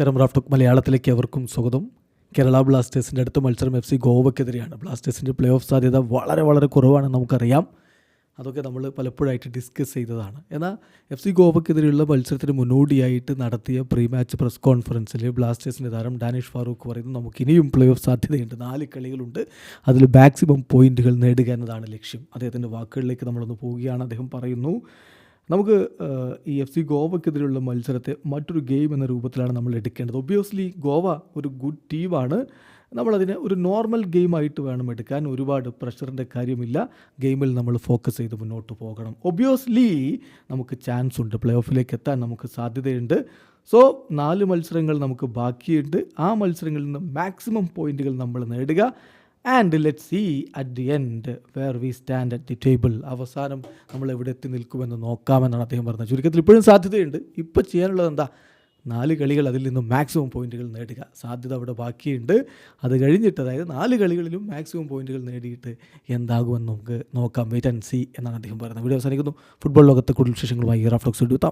നമസ്കാരം. റാഫ്റ്റോക്ക് മലയാളത്തിലേക്ക് അവർക്കും സ്വാഗതം. കേരള ബ്ലാസ്റ്റേഴ്സിന്റെ അടുത്ത മത്സരം എഫ് സി ഗോവയ്ക്കെതിരെയാണ് ബ്ലാസ്റ്റേഴ്സിന്റെ പ്ലേ ഓഫ് സാധ്യത വളരെ വളരെ കുറവാണെന്ന് നമുക്കറിയാം. അതൊക്കെ നമ്മൾ പലപ്പോഴായിട്ട് ഡിസ്കസ് ചെയ്തതാണ്. എന്നാൽ എഫ് സി ഗോവയ്ക്കെതിരെയുള്ള മത്സരത്തിന് മുന്നോടിയായിട്ട് നടത്തിയ പ്രീ മാച്ച് പ്രസ് കോൺഫറൻസിൽ ബ്ലാസ്റ്റേഴ്സിന്റെ താരം ഡാനിഷ് ഫാറൂഖ് പറയുന്നു നമുക്ക് ഇനിയും പ്ലേ ഓഫ് സാധ്യതയുണ്ട്. നാല് കളികളുണ്ട്. അതിൽ മാക്സിമം പോയിന്റുകൾ നേടുക എന്നതാണ് ലക്ഷ്യം. അദ്ദേഹത്തിന്റെ വാക്കുകളിലേക്ക് നമ്മളൊന്ന് പോവുകയാണ്. അദ്ദേഹം പറയുന്നു നമുക്ക് ഈ എഫ് സി ഗോവയ്ക്കെതിരെയുള്ള മത്സരത്തെ മറ്റൊരു ഗെയിം എന്ന രൂപത്തിലാണ് നമ്മൾ എടുക്കേണ്ടത്. ഒബ്വിയസ്ലി ഗോവ ഒരു ഗുഡ് ടീമാണ് നമ്മളതിനെ ഒരു നോർമൽ ഗെയിമായിട്ട് വേണം എടുക്കാൻ. ഒരുപാട് പ്രഷറിന്റെ കാര്യമില്ല. ഗെയിമിൽ നമ്മൾ ഫോക്കസ് ചെയ്ത് മുന്നോട്ട് പോകണം. ഒബ്വിയസ്ലി നമുക്ക് ചാൻസ് ഉണ്ട്. പ്ലേ ഓഫിലേക്ക് എത്താൻ നമുക്ക് സാധ്യതയുണ്ട്. സോ നാല് മത്സരങ്ങൾ നമുക്ക് ബാക്കിയുണ്ട്. ആ മത്സരങ്ങളിൽ നിന്ന് മാക്സിമം പോയിന്റുകൾ നമ്മൾ നേടുക. And let see at the end where we stand at the table അവസാനം നമ്മൾ എവിടെ എത്തി നിൽക്കുമെന്ന് നോക്കാമെന്നാണ് അദ്ദേഹം പറഞ്ഞത്. ചുരുക്കത്തിൽ ഇപ്പോഴും സാധ്യതയുണ്ട്. ഇപ്പോൾ ചെയ്യാനുള്ളത് എന്താ? നാല് കളികൾ അതിൽ നിന്നും മാക്സിമം പോയിന്റുകൾ നേടുക. സാധ്യത അവിടെ ബാക്കിയുണ്ട്. അത് കഴിഞ്ഞിട്ട് അതായത് നാല് കളികളിലും മാക്സിമം പോയിന്റുകൾ നേടിയിട്ട് എന്താകുമെന്ന് നമുക്ക് നോക്കാം. വെയിറ്റ് ആൻഡ് സി എന്നാണ് അദ്ദേഹം പറയുന്നത് വീഡിയോ അവസാനിക്കുന്നു. ഫുട്ബോൾ ലോകത്തെ കൂടുതൽ വിശേഷങ്ങളുമായി റഫ്ലക്സ് എടുത്താം